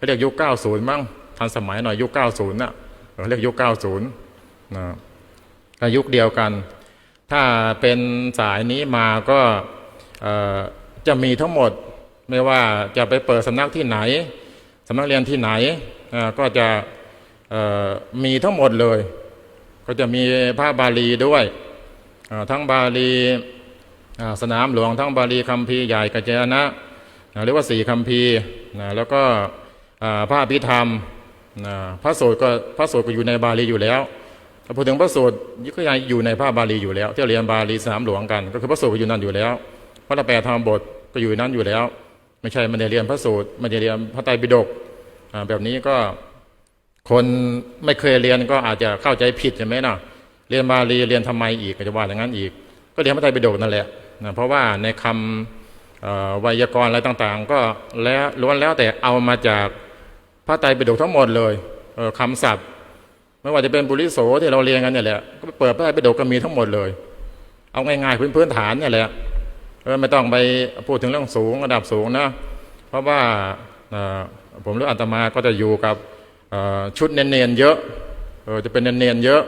เขาเรียกยุค90มั้งทันสมัยหน่อยยุค90น่ะเขาเรียกยุค90นะก็ยุคเดียวกัน ถ้าเป็นสายนี้มาก็จะมีทั้งหมดไม่ว่าจะไปเปิดสำนักที่ไหนสำนักเรียนที่ไหนก็จะมีทั้งหมดเลย ก็จะมีพระบาลีด้วยทั้งบาลีสนามหลวงทั้งบาลีคัมภีร์ใหญ่กัจจยนะเรียกว่าสี่คัมภีร์แล้วก็ พระอภิธรรมนะพระสูตรก็พระสูตรก็อยู่ในบาลีอยู่แล้วพูดถึงพระสูตรก็ยังอยู่ในพระบาลีอยู่แล้วที่เรียนบาลีสนามหลวงกัน ก็คือพระสูตรก็อยู่นั่นอยู่แล้ว พระแปลธรรมบทก็อยู่นั่นอยู่แล้ว ไม่ใช่ไม่ได้เรียนพระสูตรไม่ได้เรียนพระไตรปิฎกแบบนี้ก็คนไม่เคยเรียนก็อาจจะเข้าใจผิดใช่ไหมเนาะเรียนบาลีเรียนทำไมอีกก็จะว่าอย่างนั้นอีก ก็เรียนพระไตรปิฎกนั่นแหละนะเพราะว่าในคำเอ่อไวยากรณ์อะไรต่างๆ ก็แล้วล้วนแล้วแต่เอามาจาก ระไตรปิฎกทั้งหมดเลยเออคำศัพท์ ไม่ว่าจะเป็นบุริโสที่เราเรียนกันเนี่ยแหละก็เปิดพระไตรปิฎกก็มีทั้งหมดเลย เอาง่ายๆพื้นพื้นฐานเนี่ยแหละเออไม่ต้องไปพูดถึงเรื่องสูงระดับสูงนะ เพราะว่าผมหรืออาตมาก็จะอยู่กับชุดเนียนๆเยอะเออจะเป็นเนียนๆเยอะ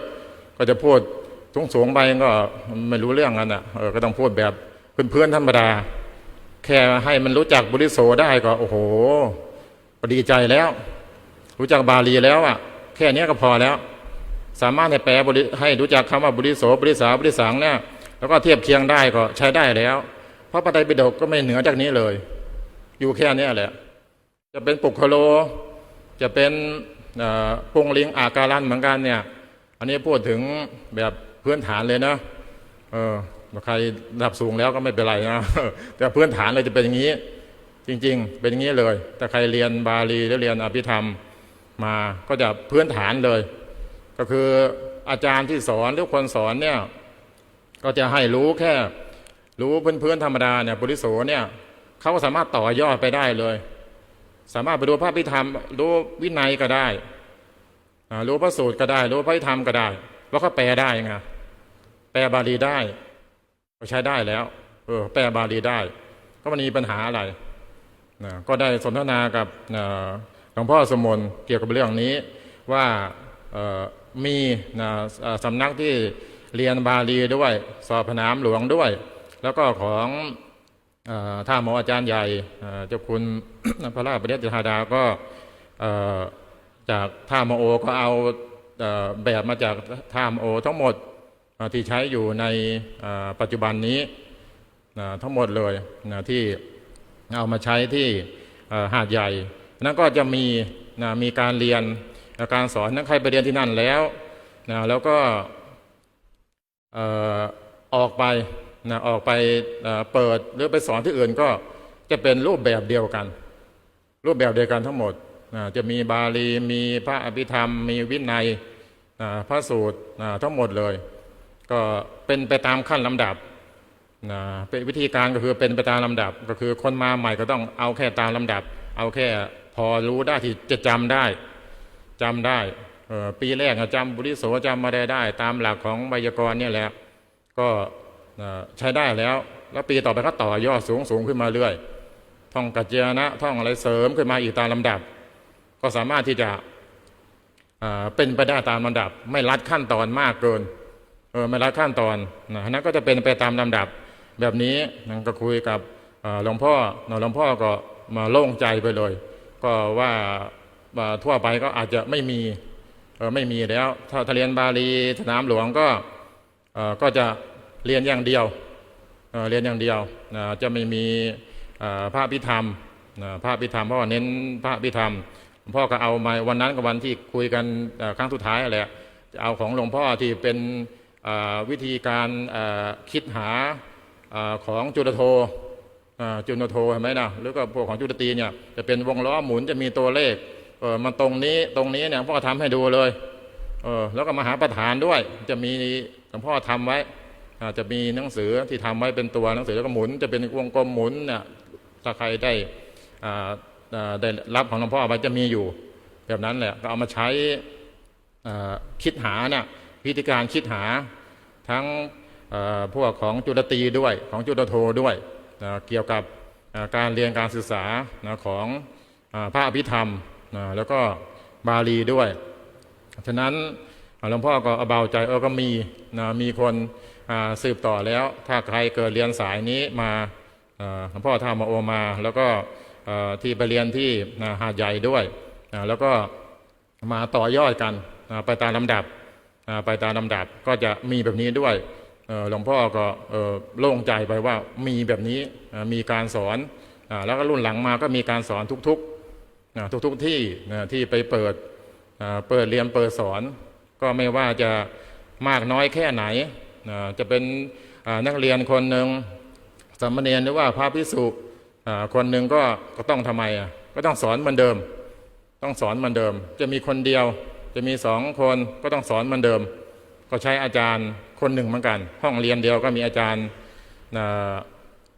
ก็จะพูดสูงสูงไปก็ไม่รู้เรื่องกันอะเออก็ต้องพูดแบบเพื่อนๆธรรมดา แค่ให้มันรู้จักบุริโสได้ก็โอ้โห ก็ดีใจแล้ว รู้จักบาลีแล้วอะ แค่นี้ก็พอแล้ว สามารถให้แปลบริให้รู้จักคำว่าบุริโสบุริสาบุริสังเนี่ยแล้วก็เทียบเคียงได้ก็ใช้ได้แล้ว เพราะปฏิปิฎกก็ไม่เหนือจากนี้เลย อยู่แค่นี้แหละ จะเป็นปุคโล จะเป็นปงลิงอาการันเหมือนกันเนี่ย อันนี้พูดถึงแบบพื้นฐานเลยนะเออใครระดับสูงแล้วก็ไม่เป็นไรนะแต่พื้นฐานเลยจะเป็นอย่างนี้ จริง ๆ เป็นอย่างนี้เลย แต่ใครเรียนบาลีหรือเรียนอภิธรรมมาก็จะพื้นฐานเลย ก็คืออาจารย์ที่สอนหรือคนสอนเนี่ยก็จะให้รู้แค่ รู้พื้นๆธรรมดาเนี่ยบุริโสเนี่ยเขาก็สามารถต่อยอดไปได้เลย สามารถไปดูพระพิธรรม รู้วินัยก็ได้รู้พระสูตรก็ได้ รู้พระพิธรรมก็ได้ว่าเขาแปลได้ไงแปลบาลีได้ก็ใช้ได้แล้ว เออ แปลบาลีได้ ก็มันมีปัญหาอะไร นะก็ได้สนทนากับหลวงพ่อสมนเกี่ยวกับเรื่องนี้ว่ามีนะสำนักที่เรียนบาลีด้วย สอบพระนามหลวงด้วย แล้วก็ของอท่าหมออาจารย์ใหญ่เจ้าคุณพระราชปริยติธาดาก็จากท่ามโอก็เอาเอแบบมาจากท่ามโอทั้งหมดที่ใช้อยู่ในปัจจุบันนี้ทั้งหมดเลยที่ เอามาใช้ที่หาดใหญ่นั้นก็จะมีนะมีการเรียนการสอนนักใครไปเรียนที่นั่นแล้วนะแล้วก็ออกไปนะออกไปเเปิดหรือไปสอนที่อื่นก็จะเป็นรูปแบบเดียวกัน รูปแบบเดียวกันทั้งหมดนะจะมีบาลีมีพระอภิธรรม มีวินัยนะพระสูตรนะทั้งหมดเลย ก็เป็นไปตามขั้นลำดับ นะเป็นวิธีการก็คือเป็นไปตามลำดับ ก็คือคนมาใหม่ก็ต้องเอาแค่ตามลำดับ เอาแค่พอรู้ได้ที่จะจำได้จำได้เออปีแรกอะจำบุริโสจำมาได้ได้ ตามหลักของไวยากรณ์เนี่ยแหละก็ใช้ได้แล้ว แล้วปีต่อไปก็ต่อยอดสูงสูงขึ้นมาเรื่อยท่องกัจจนะท่องอะไรเสริมขึ้นมาอีกตามลำดับ ก็สามารถที่จะเเป็นไปได้ตามลำดับ ไม่รัดขั้นตอนมากเกินเออไม่รัดขั้นตอนนะนั้นก็จะเป็นไปตามลำดับ แบบนี้นั่นก็คุยกับหลวงพ่อหลวงพ่อก็มาโล่งใจไปเลย ก็ว่าทั่วไปก็อาจจะไม่มีไม่มีแล้ว ถ้าเรียนบาลีสนามหลวงก็ก็จะเรียนอย่างเดียวเเรียนอย่างเดียวจะไม่มีพระพิธรรมพระพิธรรมเพราะว่าเน้นพระพิธรรมพ่อก็เอามาวันนั้นกับวันที่คุยกันครั้งสุดท้ายแหละจะเอาของหลวงพ่อที่เป็นวิธีการคิดหา ของจุลโทจุลโทเห็นไหมนะหรือก็พวกของจุลตีเนี่ยจะเป็นวงล้อหมุนจะมีตัวเลขเออมันตรงนี้ตรงนี้เนี่ยหลวงพ่อทำให้ดูเลยเออแล้วก็มหาประธานด้วย จะมีหลวงพ่อทำไว้อาจจะมีหนังสือที่ทำไว้เป็นตัวหนังสือแล้วก็หมุนจะเป็นวงกลมหมุนเนี่ยถ้าใครได้อ่าได้รับของหลวงพ่อไปจะมีอยู่ แบบนั้นแหละก็เอามาใช้คิดหาเนี่ยวิธีการคิดหาทั้ง พวกของจุลตีด้วยของจุลโทด้วยเกี่ยวกับการเรียนการศึกษาของพระอภิธรรมแล้วก็บาลีด้วย ฉะนั้นหลวงพ่อก็เบาใจเออก็มีมีคนสืบต่อแล้ว ถ้าใครเกิดเรียนสายนี้มาหลวงพ่อทามาโอมา แล้วก็ที่ไปเรียนที่หาดใหญ่ด้วยแล้วก็มาต่อยอดกันไปตามลำดับไปตามลำดับก็จะมีแบบนี้ด้วย หลวงพ่อก็โล่งใจไปว่ามีแบบนี้มีการสอนอแล้วก็รุ่นหลังมาก็มีการสอนทุกๆทุกๆที่ที่ไปเปิดเปิดเรียนเปิดสอน ก็ไม่ว่าจะมากน้อยแค่ไหนจะเป็นนักเรียนคนหนึ่งสามเณรหรือว่าพระพิสุคนหนึ่งก็ก็ต้องทำไมก็ต้องสอนเหมือนเดิม ต้องสอนเหมือนเดิม จะมีคนเดียว จะมีสองคนก็ต้องสอนเหมือนเดิม ก็ใช้อาจารย์ คนหนึ่งเหมือนกัน ห้องเรียนเดียวก็มีอาจารย์